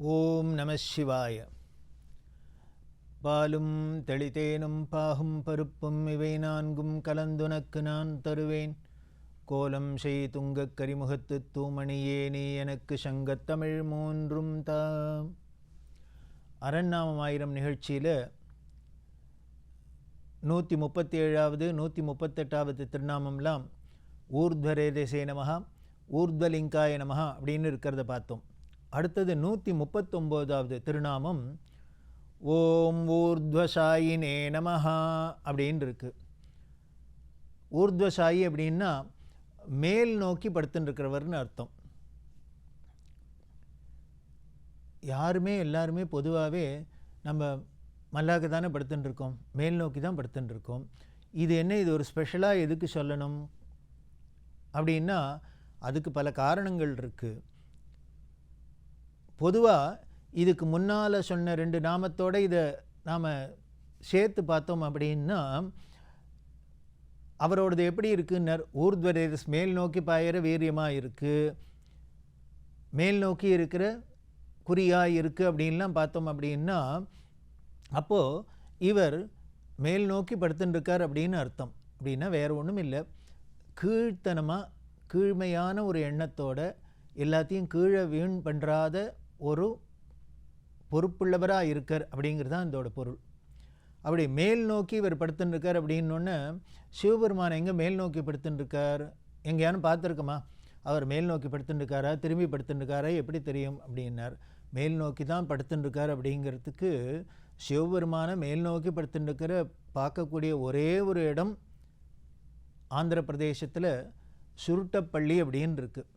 ஓம் நம சிவாய. பாலும் தெளித்தேனும் பாகும் பருப்பும் இவை நான்கும் கலந்துனக்கு நான் தருவேன். கோலம் செய் துங்கக் கரிமுகத்து தூமணியே நீ எனக்கு சங்கத்தமிழ் மூன்றும் தாம் அரண்நாமம் ஆயிரம் நிகழ்ச்சியில் நூற்றி முப்பத்தி ஏழாவது நூற்றி முப்பத்தெட்டாவது திருநாமம்லாம் ஊர்த்வரே நமகா ஊர்த்வலிங்காய நமஹா அப்படின்னு இருக்கிறத பார்த்தோம். அடுத்தது நூற்றி முப்பத்தொம்போதாவது திருநாமம் ஓம் ஊர்த்வசாயினே நமஹா அப்படின்னு இருக்கு ஊர்த்வசாயி அப்படின்னா மேல் நோக்கி படுத்துட்டுருக்கிறவர்னு அர்த்தம். யாருமே எல்லாருமே பொதுவாகவே நம்ம மல்லாக்க தானே படுத்துட்டுருக்கோம் மேல் நோக்கி தான் படுத்துட்டுருக்கோம் இது என்ன இது ஒரு ஸ்பெஷலாக எதுக்கு சொல்லணும்? அப்படின்னா அதுக்கு பல காரணங்கள் இருக்குது பொதுவாக இதுக்கு முன்னால் சொன்ன ரெண்டு நாமத்தோடு இதை நாம் சேர்த்து பார்த்தோம் அப்படின்னா அவரோடது எப்படி இருக்குன்னர் ஊர்த்வரேஸ் மேல் நோக்கி பாயிற வீரியமாக இருக்குது மேல் நோக்கி இருக்கிற குறியாக இருக்குது அப்படின்லாம் பார்த்தோம் அப்படின்னா அப்போது இவர் மேல் நோக்கி படுத்துட்டுருக்கார் அப்படின்னு அர்த்தம். அப்படின்னா வேறு ஒன்றும் இல்லை. கீழ்த்தனமாக கீழ்மையான ஒரு எண்ணத்தோட எல்லாத்தையும் கீழே வீண் பண்ணுறாத ஒரு பொறுப்புள்ளவராக இருக்கார் அப்படிங்கிறது தான் இதோட பொருள். அப்படி மேல் நோக்கி இவர் படுத்துட்டுருக்கார் அப்படின்னொன்னே சிவபெருமான் எங்கே மேல் நோக்கி படுத்துட்டுருக்கார் எங்கேயானு பார்த்துருக்கோமா? அவர் மேல் நோக்கி படுத்துட்டுருக்காரா திரும்பி படுத்துட்டுருக்காரா எப்படி தெரியும் அப்படின்னார். மேல் நோக்கி தான் படுத்துட்டுருக்கார் அப்படிங்கிறதுக்கு சிவபெருமானை மேல் நோக்கி படுத்துட்டுருக்கிற பார்க்கக்கூடிய ஒரே ஒரு இடம் ஆந்திர பிரதேசத்தில் சுருட்டப்பள்ளி அப்படின்னு இருக்குது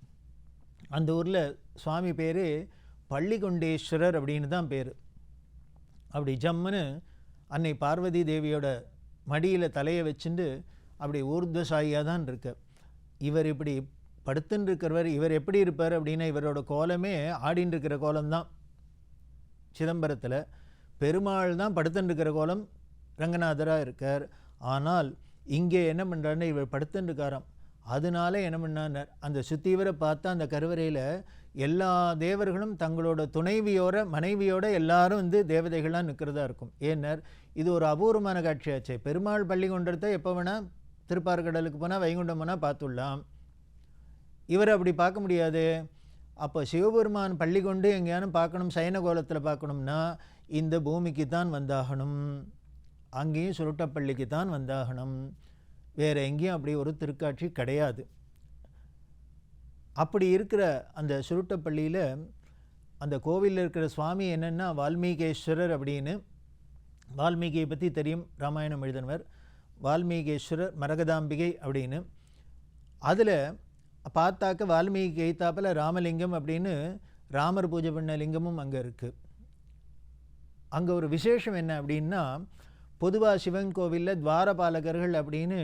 அந்த ஊரில் சுவாமி பேர் பள்ளிகொண்டேஸ்வரர் அப்படின்னு தான் பேர். அப்படி ஜம்முன்னு அன்னை பார்வதி தேவியோட மடியில் தலையை வச்சுட்டு அப்படி ஊர்துவசாயியாக தான் இருக்க. இவர் இப்படி படுத்துன்னு இருக்கிறவர் இவர் எப்படி இருப்பார் அப்படின்னா இவரோட கோலமே ஆடின்னு இருக்கிற கோலம்தான் சிதம்பரத்தில் பெருமாள் தான் படுத்துன்னு இருக்கிற கோலம் ரங்கநாதராக இருக்கார். ஆனால் இங்கே என்ன பண்ணுறாருன்னு இவர் படுத்துன்னு இருக்காராம். அதனால என்ன பண்ணார் அந்த சுத்தீவரை பார்த்தா அந்த கருவறையில் எல்லா தேவர்களும் தங்களோட துணைவியோட மனைவியோட எல்லாரும் வந்து தேவதைகளாக நிற்கிறதா இருக்கும். ஏன்னர் இது ஒரு அபூர்வமான காட்சியாச்சே. பெருமாள் பள்ளி எப்போ வேணால் திருப்பார்கடலுக்கு போனால் வைகுண்டம் போனால் பார்த்துடலாம். இவரை அப்படி பார்க்க முடியாது. அப்போ சிவபெருமான் பள்ளி கொண்டு எங்கேயானும் பார்க்கணும் சைன கோலத்தில் பார்க்கணும்னா இந்த பூமிக்கு தான் வந்தாகணும். அங்கேயும் சுருட்டப்பள்ளிக்கு தான் வந்தாகணும். வேறு எங்கேயும் அப்படி ஒரு திருக்காட்சி கிடையாது. அப்படி இருக்கிற அந்த சுருட்டப்பள்ளியில் அந்த கோவிலில் இருக்கிற சுவாமி என்னென்னா வால்மீகேஸ்வரர் அப்படின்னு. வால்மீகியை பற்றி தெரியும் ராமாயணம் எழுதினவர். வால்மீகேஸ்வரர் மரகதாம்பிகை அப்படின்னு. அதில் பார்த்தாக்க வால்மீகி கைத்தாப்பில் ராமலிங்கம் அப்படின்னு ராமர் பூஜை பண்ண லிங்கமும் அங்கே இருக்குது அங்கே ஒரு விசேஷம் என்ன அப்படின்னா பொதுவாக சிவன் கோவிலில் துவாரபாலகர்கள் அப்படின்னு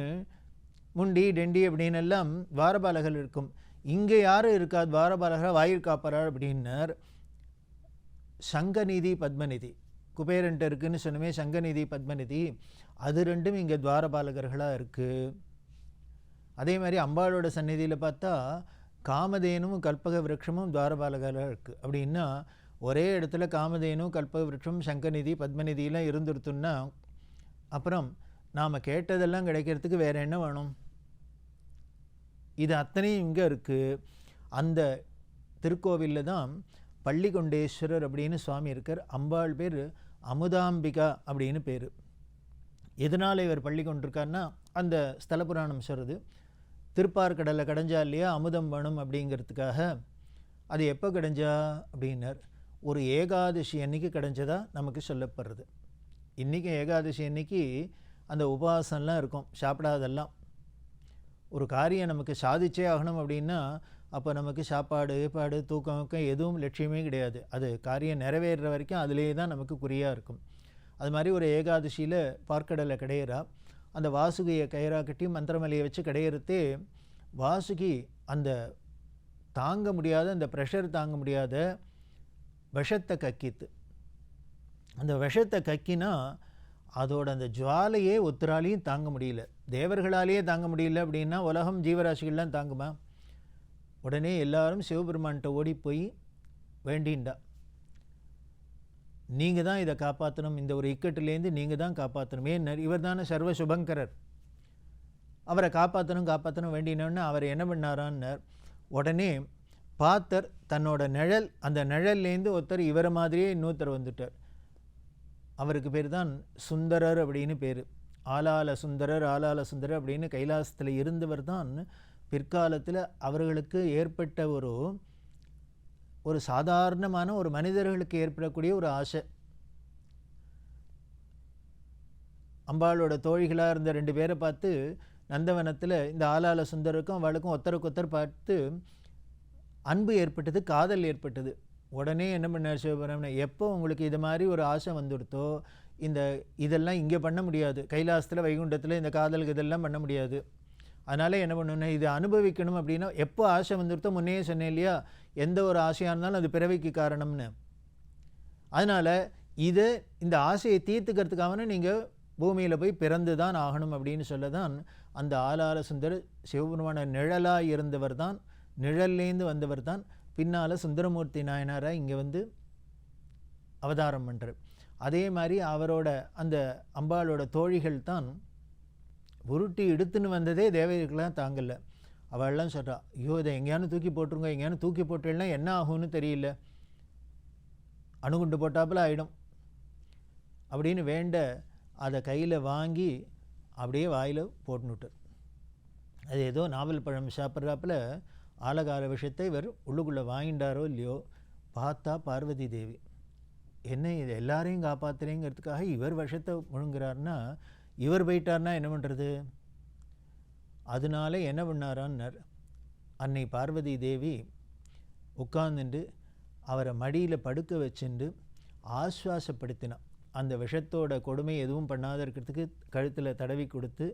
முண்டி டெண்டி அப்படின்னு எல்லாம் துவாரபாலகர்கள் இருக்கும். இங்கே யாரும் இருக்கா துவாரபாலகர் வாயில் காப்பறார் அப்படின்னார். சங்கநிதி பத்மநிதி. குபேரன்ட்ட இருக்குன்னு சொன்னமே சங்கநிதி பத்மநிதி. அது ரெண்டும் இங்கே துவாரபாலகர்களாக இருக்குது அதே மாதிரி அம்பாளோட சந்நிதியில் பார்த்தா காமதேனும் கல்பக விரக்ஷமும் துவாரபாலகராக இருக்குது அப்படின்னா ஒரே இடத்துல காமதேனும் கல்பக விரக்ஷம் சங்கநிதி பத்மநிதியெலாம் இருந்துருத்துன்னா அப்புறம் நாம் கேட்டதெல்லாம் கிடைக்கிறதுக்கு வேறு என்ன வேணும்? இது அத்தனையும் இங்கே இருக்குது அந்த திருக்கோவிலில் தான் பள்ளிகொண்டேஸ்வரர் அப்படின்னு சுவாமி இருக்கார். அம்பாள் பேர் அமுதாம்பிகா அப்படின்னு பேர். எதனால் இவர் பள்ளி கொண்டிருக்காருன்னா அந்த ஸ்தல புராணம் சொல்கிறது திருப்பார்கடலை கடைஞ்சா இல்லையா அமுதம் வேணும் அப்படிங்கிறதுக்காக. அது எப்போ கடைஞ்சா அப்படின்னார். ஒரு ஏகாதசி அன்னைக்கு கடைஞ்சதா நமக்கு சொல்லப்படுறது. இன்றைக்கி ஏகாதசி அன்னைக்கு அந்த உபவாசம்லாம் இருக்கும். சாப்பிடாதெல்லாம் ஒரு காரியம் நமக்கு சாதிச்சே ஆகணும் அப்படின்னா அப்போ நமக்கு சாப்பாடு ஏற்பாடு தூக்கம் ஊக்கம் எதுவும் லட்சியமே கிடையாது. அது காரியம் நிறைவேறுற வரைக்கும் அதிலே தான் நமக்கு குறியாக இருக்கும். அது மாதிரி ஒரு ஏகாதசியில் பார்க்கடலை கிடையிறா. அந்த வாசுகியை கயிறாக கட்டி மந்திரமலையை வச்சு கிடையிறதே வாசுகி அந்த தாங்க முடியாத அந்த ப்ரெஷர் தாங்க முடியாத விஷத்தை கக்கித்து. அந்த விஷத்தை கக்கினா அதோட அந்த ஜுவாலையே ஒத்துராலையும் தாங்க முடியல. தேவர்களாலேயே தாங்க முடியல அப்படின்னா உலகம் ஜீவராசிகள்லாம் தாங்குமா? உடனே எல்லாரும் சிவபெருமான்கிட்ட ஓடி போய் வேண்டின்டா நீங்கள் தான் இதை காப்பாற்றணும் இந்த ஒரு இக்கட்டுலேருந்து நீங்கள் தான் காப்பாற்றணும் ஏன் இவர் தானே சர்வ சுபங்கரர். அவரை காப்பாற்றணும் காப்பாற்றணும் வேண்டினோன்னு அவர் என்ன பண்ணாரான்னார். உடனே பார்த்தர் தன்னோட நிழல் அந்த நிழல்லேருந்து ஒருத்தர் இவரை மாதிரியே இன்னொருத்தர் வந்துட்டார். அவருக்கு பேர் தான் சுந்தரர் அப்படின்னு பேர். ஆலால சுந்தரர் ஆலால சுந்தரர் அப்படின்னு கைலாசத்தில் இருந்தவர் தான் பிற்காலத்தில் அவர்களுக்கு ஏற்பட்ட ஒரு ஒரு சாதாரணமான ஒரு மனிதர்களுக்கு ஏற்படக்கூடிய ஒரு ஆசை. அம்பாளோட தோழிகளாக இருந்த ரெண்டு பேரை பார்த்து நந்தவனத்தில் இந்த ஆலால சுந்தருக்கும் அவளுக்கும் ஒத்தருக்கு ஒத்தர் பார்த்து அன்பு ஏற்பட்டது காதல் ஏற்பட்டது. உடனே என்ன பண்ணார் சிவபெருமன் எப்போ உங்களுக்கு இது மாதிரி ஒரு ஆசை வந்துடுத்தோ இந்த இதெல்லாம் இங்கே பண்ண முடியாது. கைலாசத்தில் வைகுண்டத்தில் இந்த காதலுக்கு இதெல்லாம் பண்ண முடியாது. அதனால் என்ன பண்ணணும் இது அனுபவிக்கணும் அப்படின்னா எப்போ ஆசை வந்துடுத்தோ முன்னே சொன்னேன் இல்லையா எந்த ஒரு ஆசையாக இருந்தாலும் அது பிறவிக்கு காரணம்னு. அதனால் இதை இந்த ஆசையை தீர்த்துக்கிறதுக்காக நீங்கள் பூமியில் போய் பிறந்து தான் ஆகணும் அப்படின்னு சொல்ல தான் அந்த ஆலால சுந்தர் சிவபெருமான நிழலாக இருந்தவர் தான் நிழல்லேருந்து வந்தவர் தான் பின்னால் சுந்தரமூர்த்தி நாயனாராக இங்கே வந்து அவதாரம் பண்ணுறார் அதே மாதிரி அவரோட அந்த அம்பாளோட தோழிகள் தான் உருட்டி எடுத்துன்னு வந்ததே தேவதைகளாம் தாங்கல. அவள்லாம் சொல்கிறா ஐயோ இதை எங்கேயானு தூக்கி போட்டுருங்க எங்கேயானு தூக்கி போட்டேன்னா என்ன ஆகும்னு தெரியல. அணுகுண்டு போட்டாப்புல ஆகிடும் அப்படின்னு வேண்ட அதை கையில் வாங்கி அப்படியே வாயில் போட்டுனுட்டார் அது ஏதோ நாவல் பழம் சாப்பிட்றாப்புல ஆலகால விஷயத்தை இவர் உள்ளுக்குள்ளே வாங்கிட்டாரோ இல்லையோ பார்த்தா பார்வதி தேவி. என்ன இது எல்லாரையும் காப்பாற்றுறேங்கிறதுக்காக இவர் விஷத்தை முழுங்குறாருன்னா இவர் போயிட்டார்னா என்ன பண்ணுறது அதனால என்ன பண்ணாரான்னார்? அன்னை பார்வதி தேவி உட்கார்ந்துட்டு அவரை மடியில் படுக்க வச்சுட்டு ஆஸ்வாசப்படுத்தினான். அந்த விஷத்தோட கொடுமை எதுவும் பண்ணாத இருக்கிறதுக்கு கழுத்தில் தடவி கொடுத்து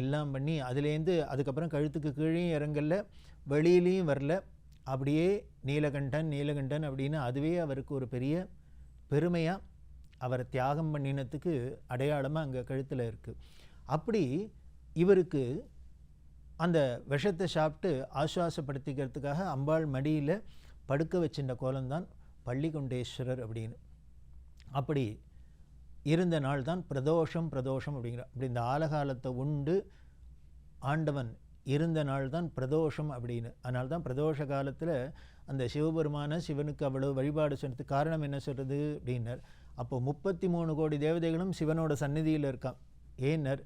எல்லாம் பண்ணி அதுலேருந்து அதுக்கப்புறம் கழுத்துக்கு கீழேயும் இறங்கல வெளியிலையும் வரல. அப்படியே நீலகண்டன் நீலகண்டன் அப்படின்னு அதுவே அவருக்கு ஒரு பெரிய பெருமையாக அவரை தியாகம் பண்ணினத்துக்கு அடையாளமாக அங்கே கழுத்தில் இருக்குது அப்படி இவருக்கு அந்த விஷத்தை சாப்பிட்டு ஆசுவாசப்படுத்திக்கிறதுக்காக அம்பாள் மடியில் படுக்க வச்சிருந்த கோலம்தான் பள்ளிகொண்டேஸ்வரர் அப்படின்னு. அப்படி இருந்த நாள் தான் பிரதோஷம் பிரதோஷம் அப்படிங்கிற அப்படி இந்த ஆலகாலத்தை உண்டு ஆண்டவன் இருந்த நாள் தான் பிரதோஷம் அப்படின்னு. அதனால தான் பிரதோஷ காலத்தில் அந்த சிவபெருமான சிவனுக்கு அவ்வளவு வழிபாடு சொன்னதுக்கு காரணம் என்ன சொல்கிறது அப்படின்னர். அப்போ முப்பத்தி மூணு கோடி தேவதைகளும் சிவனோட சந்நிதியில் இருக்கான் ஏன்னர்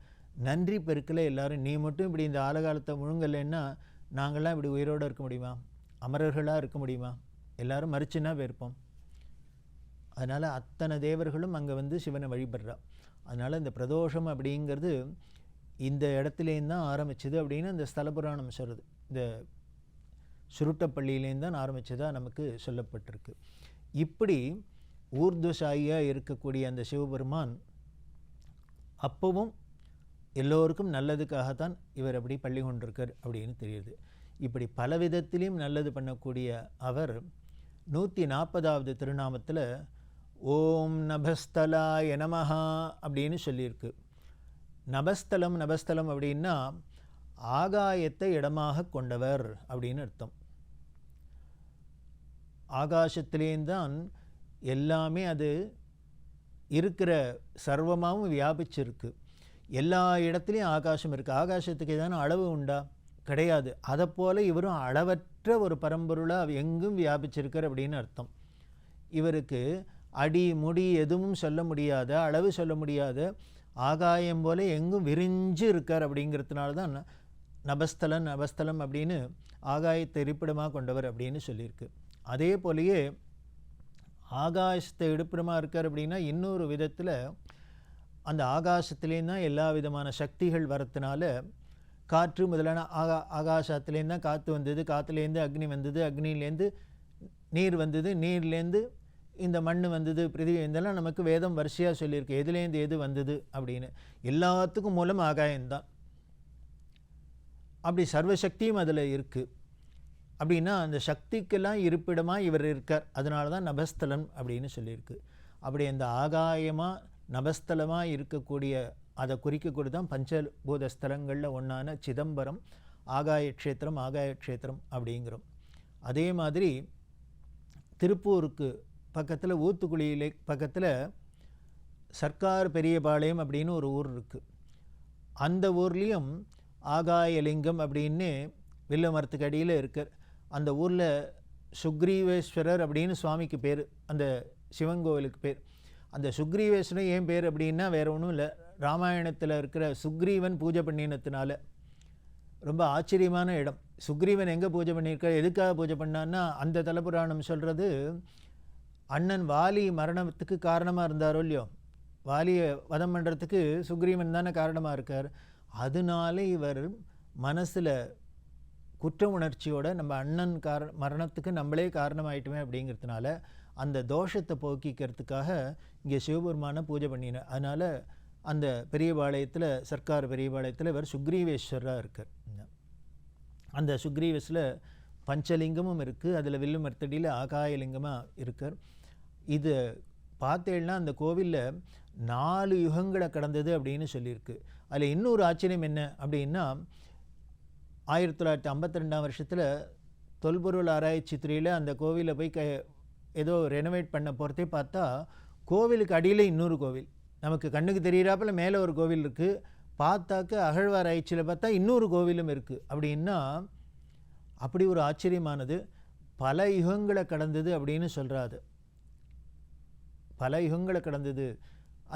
நன்றி பெருக்கில் எல்லோரும் நீ மட்டும் இப்படி இந்த ஆலகாலத்தை முழுங்கலைன்னா நாங்கள்லாம் இப்படி உயிரோடு இருக்க முடியுமா? அமரர்களாக இருக்க முடியுமா? எல்லாரும் மறிச்சுன்னா போயிருப்போம் அதனால் அத்தனை தேவர்களும் அங்கே வந்து சிவனை வழிபடுறா. அதனால் இந்த பிரதோஷம் அப்படிங்கிறது இந்த இடத்துலேருந்து தான் ஆரம்பிச்சது அப்படின்னு அந்த ஸ்தல புராணம் சொல்கிறது இந்த சுருட்டப்பள்ளியிலேருந்து தான் ஆரம்பித்ததாக நமக்கு சொல்லப்பட்டிருக்கு. இப்படி ஊர்துவசாயியாக இருக்கக்கூடிய அந்த சிவபெருமான் அப்பவும் எல்லோருக்கும் நல்லதுக்காகத்தான் இவர் அப்படி பள்ளி கொண்டிருக்கார் அப்படின்னு தெரியுது. இப்படி பல விதத்திலையும் நல்லது பண்ணக்கூடிய அவர் நூற்றி நாற்பதாவது திருநாமத்தில் ஓம் நபஸ்தலாய நமஹா அப்படின்னு சொல்லியிருக்கு. நபஸ்தலம் நபஸ்தலம் அப்படின்னா ஆகாயத்தை இடமாக கொண்டவர் அப்படின்னு அர்த்தம். ஆகாசத்திலேந்தான் எல்லாமே அது இருக்கிற சர்வமாகவும் வியாபிச்சிருக்கு. எல்லா இடத்துலையும் ஆகாசம் இருக்குது ஆகாசத்துக்கு ஏதான அளவு உண்டா? கிடையாது. அதை போல் இவரும் அளவற்ற ஒரு பரம்பொருளாக எங்கும் வியாபிச்சிருக்கார் அப்படின்னு அர்த்தம். இவருக்கு அடி முடி எதுவும் சொல்ல முடியாத அளவு சொல்ல முடியாத ஆகாயம் போல எங்கும் விரிஞ்சு இருக்கார் அப்படிங்கிறதுனால தான் நபஸ்தலன் நபஸ்தலம் அப்படின்னு ஆகாயத்தை இருப்பிடமாக கொண்டவர் அப்படின்னு சொல்லியிருக்கு. அதே போலயே ஆகாசத்தை இருப்பிடமாக இருக்கார் அப்படின்னா இன்னொரு விதத்தில் அந்த ஆகாசத்துலேருந்து தான் எல்லா விதமான சக்திகள் வரத்துனால காற்று முதலான ஆகா ஆகாசத்துலேருந்து தான் காற்று வந்தது காற்றுலேருந்து அக்னி வந்தது அக்னிலேருந்து நீர் வந்தது நீர்லேருந்து இந்த மண் வந்தது பிரிதிவி இதெல்லாம் நமக்கு வேதம் வரிசையாக சொல்லியிருக்கு. எதுலேருந்து எது வந்தது அப்படின்னு. எல்லாத்துக்கும் மூலம் ஆகாயம்தான். அப்படி சர்வசக்தியும் அதில் இருக்குது அப்படின்னா அந்த சக்திக்கெல்லாம் இருப்பிடமாக இவர் இருக்கார். அதனால தான் நபஸ்தலம் அப்படின்னு சொல்லியிருக்கு. அப்படி அந்த ஆகாயமாக நபஸ்தலமாக இருக்கக்கூடிய அதை குறிக்கக்கூடிய தான் பஞ்சபூத ஸ்தலங்களில் ஒன்றான சிதம்பரம் ஆகாய க்ஷேத்திரம் ஆகாய க்ஷேத்திரம் அப்படிங்கிறோம். அதே மாதிரி திருப்பூருக்கு பக்கத்தில் ஊத்துக்குளியிலே பக்கத்தில் சர்க்கார் பெரியபாளையம் அப்படின்னு ஒரு ஊர் இருக்குது அந்த ஊர்லேயும் ஆகாயலிங்கம் அப்படின்னு வில்ல மரத்துக்கு அடியில் இருக்கார் அந்த ஊரில் சுக்ரீவேஸ்வரர் அப்படின்னு சுவாமிக்கு பேர் அந்த சிவன் கோவிலுக்கு பேர். அந்த சுக்ரீவேஸ்வரன் ஏன் பேர் அப்படின்னா வேறு ஒன்றும் இல்லை. ராமாயணத்தில் இருக்கிற சுக்ரீவன் பூஜை பண்ணினத்தினால ரொம்ப ஆச்சரியமான இடம். சுக்ரீவன் எங்கே பூஜை பண்ணியிருக்கார்? எதுக்காக பூஜை பண்ணான்னா அந்த தலபுராணம் சொல்கிறது அண்ணன் வாலி மரணத்துக்கு காரணமாக இருந்தாரோ இல்லையோ? வாலியை வதம் பண்ணுறதுக்கு சுக்ரீவன் தானே காரணமாக இருக்கார். அதனால இவர் மனசில் குற்ற உணர்ச்சியோட நம்ம அண்ணன் கார மரணத்துக்கு நம்மளே காரணமாயிட்டுமே அப்படிங்கிறதுனால அந்த தோஷத்தை போக்கிக்கிறதுக்காக இங்கே சிவபெருமானை பூஜை பண்ணினார். அதனால் அந்த பெரியபாளையத்தில் சர்க்கார் பெரியபாளையத்தில் இவர் சுக்ரீவேஸ்வரராக இருக்கார். அந்த சுக்ரீவேஸில் பஞ்சலிங்கமும் இருக்குது அதில் வில்லு மர்த்தடியில் ஆகாயலிங்கமாக இருக்கார். இது பார்த்தேன்னா அந்த கோவிலில் நாலு யுகங்களை கடந்தது அப்படின்னு சொல்லியிருக்கு. அதில் இன்னொரு ஆச்சரியம் என்ன அப்படின்னா ஆயிரத்தி தொள்ளாயிரத்தி ஐம்பத்தி ரெண்டாம் வருஷத்தில் தொல்பொருள் ஆராய்ச்சி துறையில் அந்த கோவிலை போய் க ஏதோ ரெனோவேட் பண்ண போகிறதே பார்த்தா கோவிலுக்கு அடியில் இன்னொரு கோவில். நமக்கு கண்ணுக்கு தெரியிறாப்புல மேலே ஒரு கோவில் இருக்குது பார்த்தாக்க அகழ்வாராய்ச்சியில் பார்த்தா இன்னொரு கோவிலும் இருக்குது அப்படின்னா அப்படி ஒரு ஆச்சரியமானது. பல யுகங்களை கடந்தது அப்படின்னு சொல்கிறாது பல யுகங்களை கடந்தது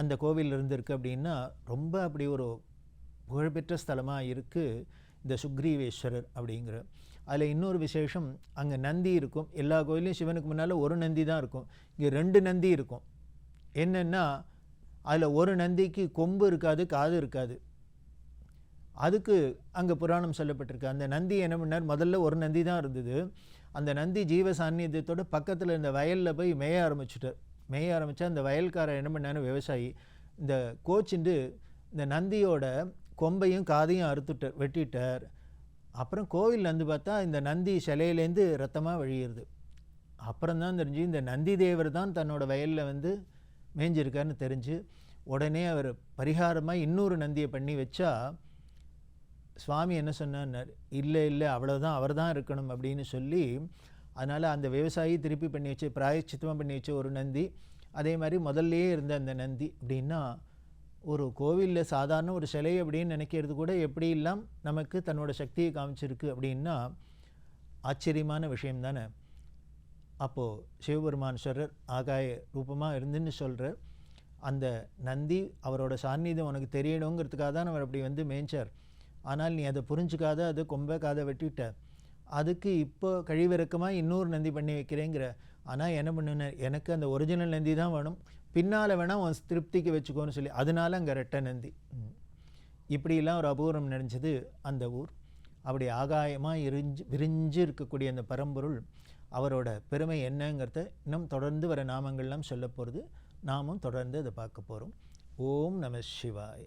அந்த கோவில் இருந்திருக்கு அப்படின்னா ரொம்ப அப்படி ஒரு புகழ்பெற்ற ஸ்தலமாக இருக்குது இந்த சுக்ரீவேஸ்வரர் அப்படிங்கிற. அதில் இன்னொரு விசேஷம் அங்கே நந்தி இருக்கும். எல்லா கோயிலையும் சிவனுக்கு முன்னால் ஒரு நந்தி தான் இருக்கும். இங்கே ரெண்டு நந்தி இருக்கும். என்னென்னா அதில் ஒரு நந்திக்கு கொம்பு இருக்காது காது இருக்காது. அதுக்கு அங்கே புராணம் சொல்லப்பட்டிருக்கு. அந்த நந்தி என்ன பண்ணார்? முதல்ல ஒரு நந்தி தான் இருந்தது. அந்த நந்தி ஜீவ சாநித்தியத்தோட பக்கத்தில் இந்த வயலில் போய் மேய ஆரம்பிச்சுட்டார். மேய ஆரம்பித்தா அந்த வயல்காரர் என்ன பண்ணாரு? விவசாயி இந்த கோச்சிண்டு இந்த நந்தியோட கொம்பையும் காதையும் அறுத்துட்டு வெட்டிட்டார். அப்புறம் கோவிலில் வந்து பார்த்தா இந்த நந்தி சிலையிலேருந்து ரத்தமாக வழியிறது அப்புறம் தான் தெரிஞ்சு இந்த நந்தி தேவர் தான் தன்னோட வயலில் வந்து மேய்ஞ்சிருக்காருன்னு தெரிஞ்சு உடனே அவர் பரிகாரமாக இன்னொரு நந்தியை பண்ணி வச்சா சுவாமி என்ன சொன்னார் இல்லை இல்லை அவ்வளோதான் அவர் தான் இருக்கணும் அப்படின்னு சொல்லி அதனால் அந்த விவசாயி திருப்பி பண்ணி வச்சு பிராயச்சித்தமாக பண்ணி வச்ச ஒரு நந்தி அதே மாதிரி முதல்லையே இருந்த அந்த நந்தி அப்படின்னா ஒரு கோவிலில் சாதாரண ஒரு சிலை அப்படின்னு நினைக்கிறது கூட எப்படி இல்லாம் நமக்கு தன்னோட சக்தியை காமிச்சிருக்கு அப்படின்னா ஆச்சரியமான விஷயம் தானே. அப்போது சிவபெருமானேஸ்வரர் ஆகாய ரூபமாக இருந்துன்னு சொல்கிறார் அந்த நந்தி அவரோட சாநித்தியம் உனக்கு தெரியணுங்கிறதுக்காக தான் அவர் அப்படி வந்து மேய்ச்சார் ஆனால் நீ அதை புரிஞ்சுக்காத அது கொம்ப காதை வெட்டிட்ட. அதுக்கு இப்போ கழிவிறக்கமாக இன்னொரு நந்தி பண்ணி வைக்கிறேங்கிற. ஆனால் என்ன பண்ணுன எனக்கு அந்த ஒரிஜினல் நந்தி தான் வேணும். பின்னால் வேணால் உன் திருப்திக்கு வச்சுக்கோன்னு சொல்லி அதனால் அங்கே ரெட்டை நந்தி. இப்படிலாம் ஒரு அபூர்வம் நினைஞ்சது அந்த ஊர். அப்படி ஆகாயமாக எரிஞ்சு விரிஞ்சு இருக்கக்கூடிய அந்த பரம்பொருள் அவரோட பெருமை என்னங்கிறத இன்னும் தொடர்ந்து வர நாமங்கள்லாம் சொல்ல போகிறது நாமும் தொடர்ந்து அதை பார்க்க போகிறோம் ஓம் நம சிவாய.